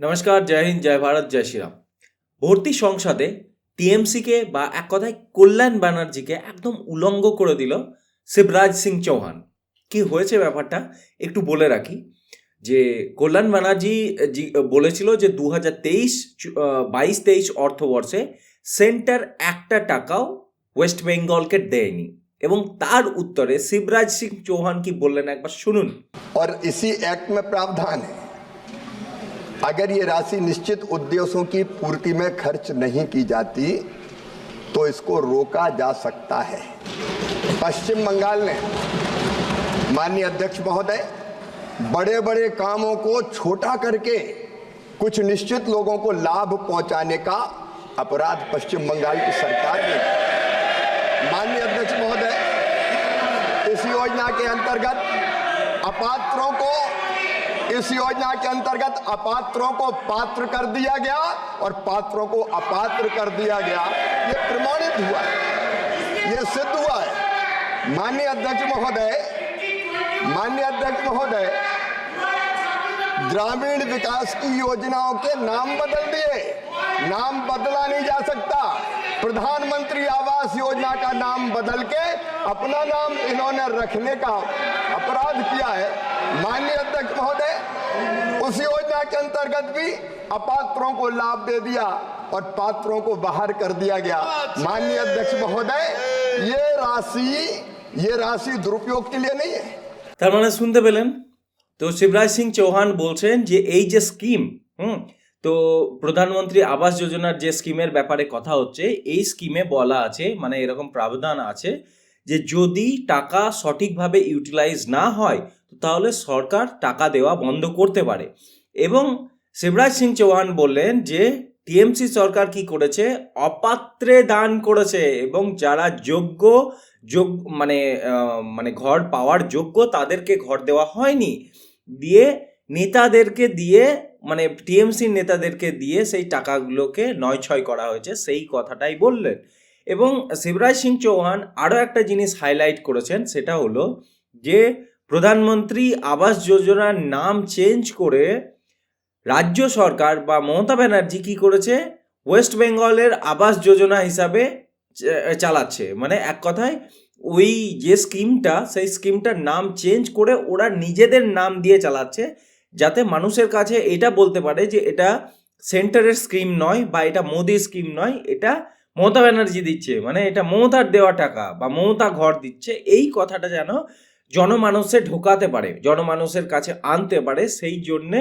নমস্কার জয় হিন্দ জয় ভারত জয় শ্রীরাম ভর্তি সংসদে টিএমসিকে বা এক কথায় কল্যাণ ব্যানার্জিকে একদম উলঙ্গ করে দিল শিবরাজ সিং চৌহান কি হয়েছে ব্যাপারটা একটু বলে রাখি যে কল্যাণ ব্যানার্জি জি বলেছিল যে দু হাজার তেইশ বাইশ তেইশ অর্থবর্ষে সেন্টার একটা টাকাও ওয়েস্ট বেঙ্গলকে দেয়নি এবং তার উত্তরে শিবরাজ সিং চৌহান কি বললেন একবার শুনুন और इसी एक्ट में प्रावधान है अगर ये राशि निश्चित उद्देश्यों की पूर्ति में खर्च नहीं की जाती तो इसको रोका जा सकता है। पश्चिम बंगाल ने माननीय अध्यक्ष महोदय बड़े बड़े कामों को छोटा करके कुछ निश्चित लोगों को लाभ पहुँचाने का अपराध पश्चिम बंगाल की सरकार ने माननीय अध्यक्ष महोदय, इस योजना के अंतर्गत अपात्रों को इस योजना के अंतर्गत अपात्रों को पात्र कर दिया गया और पात्रों को अपात्र कर दिया गया। ये प्रमाणित हुआ है। ये सिद्ध हुआ है। माननीय अध्यक्ष महोदय, माननीय अध्यक्ष महोदय, ग्रामीण विकास की योजनाओं के नाम बदल दिए। नाम बदला नहीं जा सकता। प्रधानमंत्री आवास योजना का नाम बदल के अपना नाम इन्होंने रखने का अपराध किया है। माननीय अध्यक्ष महोदय उस योजना के अंतर्गत भी अपात्रों को लाभ दे दिया और पात्रों को बाहर कर दिया गया माननीय अध्यक्ष महोदय ये राशि ये राशि दुरुपयोग के लिए नहीं है তার মানে শুনতে পেলেন তো শিবরাজ সিং চৌহান বলছেন যে এই যে স্কিম হুম তো প্রধানমন্ত্রী আবাস যোজনার যে স্কিমের ব্যাপারে কথা হচ্ছে এই স্কিমে বলা আছে মানে এরকম প্রাবধান আছে যে যদি টাকা সঠিকভাবে ইউটিলাইজ না হয় তো তাহলে সরকার টাকা দেওয়া বন্ধ করতে পারে। এবং শিবরাজ সিং চৌহান বললেন যে, টিএমসি সরকার কি করেছে? অপাত্রে দান করেছে এবং যারা যোগ্য, যোগ মানে মানে ঘর পাওয়ার যোগ্য তাদেরকে ঘর দেওয়া হয়নি। দিয়ে নেতাদেরকে দিয়ে মানে টিএমসির নেতাদেরকে দিয়ে সেই টাকাগুলোকে নয় ছয় করা হয়েছে, সেই কথাটাই বললেন। এবং শিবরাজ সিং চৌহান আরও একটা জিনিস হাইলাইট করেছেন, সেটা হলো যে প্রধানমন্ত্রী আবাস যোজনার নাম চেঞ্জ করে রাজ্য সরকার বা মমতা ব্যানার্জি কি করেছে? ওয়েস্ট বেঙ্গলের আবাস যোজনা হিসাবে চালাচ্ছে। মানে এক কথায়, ওই যে স্কিমটা, সেই স্কিমটার নাম চেঞ্জ করে ওরা নিজেদের নাম দিয়ে চালাচ্ছে, যাতে মানুষের কাছে এটা বলতে পারে যে এটা সেন্টারের স্কিম নয় বা এটা মোদি স্কিম নয়, এটা মমতা ব্যানার্জি দিচ্ছে। মানে এটা মমতার দেওয়া টাকা বা মমতা ঘর দিচ্ছে। এই কথাটা যেন জনমানুষে ঢোকাতে পারে, জনমানসের কাছে আনতে পারে, সেই জন্যে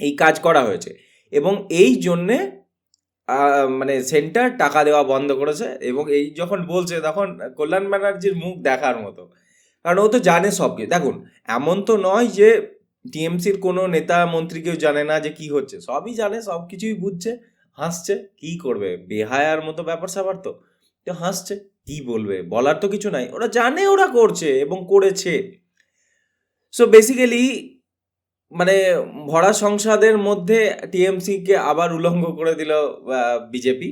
এই কাজ করা হয়েছে। এবং এই জন্যে মানে সেন্টার টাকা দেওয়া বন্ধ করেছে এবং এই যখন বলছে তখন কল্যাণ ব্যানার্জির মুখ দেখার মতো। কারণ ও তো জানে সব কিছু দেখুন, এমন তো নয় যে টিএমসির কোনো নেতা মন্ত্রী কেউ জানে না যে কি হচ্ছে। সবই জানে, সব কিছুই বুঝছে, হাসছে। কি করবে? বেহায়ার মতো ব্যাপার স্যাপার তো হাসছে। কি বলবে? বলার তো কিছু নাই। ওরা জানে ওরা করছে এবং করেছে। সো বেসিক্যালি মানে ভরা সংসদের মধ্যে টিএমসিকে আবার উলঙ্গ করে দিল বিজেপি।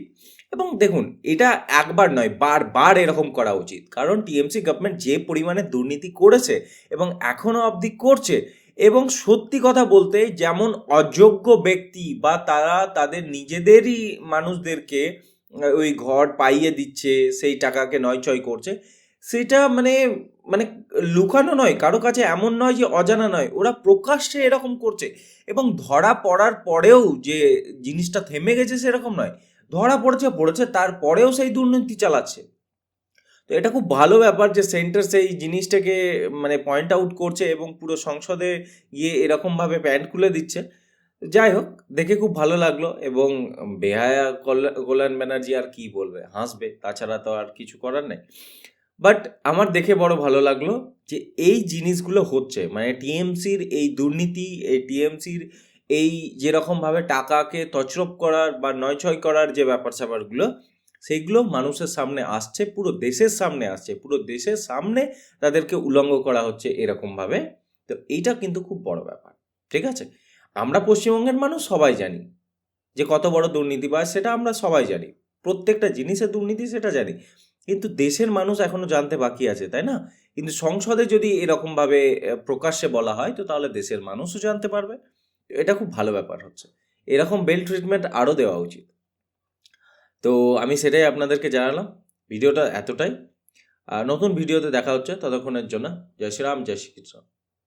এবং দেখুন, এটা একবার নয়, বারবার এরকম করা উচিত। কারণ টিএমসি গভর্নমেন্ট যে পরিমাণে দুর্নীতি করেছে এবং এখনও অবধি করছে এবং সত্যি কথা বলতে যেমন অযোগ্য ব্যক্তি বা তারা তাদের নিজেদেরই মানুষদেরকে ওই ঘর পাইয়ে দিচ্ছে, সেই টাকাকে নয়চয় করছে। সেটা মানে মানে লুকানো নয়, কারও কাছে এমন নয় যে অজানা নয়। ওরা প্রকাশ্যে এরকম করছে এবং ধরা পড়ার পরেও যে জিনিসটা থেমে গেছে সেরকম নয়। ধরা পড়েছে পড়েছে, তারপরেও সেই দুর্নীতি চালাচ্ছে। তো এটা খুব ভালো ব্যাপার যে সেন্টার সেই জিনিসটাকে মানে পয়েন্ট আউট করছে এবং পুরো সংসদে গিয়ে এরকমভাবে প্যান্ট খুলে দিচ্ছে। যাই হোক দেখে খুব ভালো লাগল এবং বেহায়া কল্যা- কল্যাণ ব্যানার্জি আর কি বলবে? হাসবে, তাছাড়া তো আর কিছু করার নেই। বাট আমার দেখে বড় ভালো লাগল যে এই জিনিসগুলো হচ্ছে মানে টিএমসির এই দুর্নীতি, এই টিএমসির এই যেরকমভাবে টাকাকে তছরপ করার বা নয়ছয় করার যে ব্যাপার স্যাপারগুলো সেইগুলো মানুষের সামনে আসছে, পুরো দেশের সামনে আসছে, পুরো দেশের সামনে তাদেরকে উলঙ্গ করা হচ্ছে এরকমভাবে। তো এইটা কিন্তু খুব বড় ব্যাপার, ঠিক আছে? আমরা পশ্চিমবঙ্গের মানুষ সবাই জানি। যে কত বড় দুর্নীতিবাজ সেটা আমরা সবাই জানি। প্রত্যেকটা জিনিসের দুর্নীতি সেটা জানি। কিন্তু দেশের মানুষ এখনও জানতে বাকি আছে, তাই না? কিন্তু সংসদে যদি এরকমভাবে প্রকাশ্যে বলা হয়, তো তাহলে দেশের মানুষও জানতে পারবে। এটা খুব ভালো ব্যাপার হচ্ছে। এরকম বেল ট্রিটমেন্ট আরও দেওয়া উচিত। তো আমি সেটাই আপনাদেরকে জানালাম। ভিডিওটা এতটাই। নতুন ভিডিওতে দেখা হচ্ছে ততক্ষণের জন্য। জয় শ্রীরাম, জয় শ্রীকৃষ্ণ।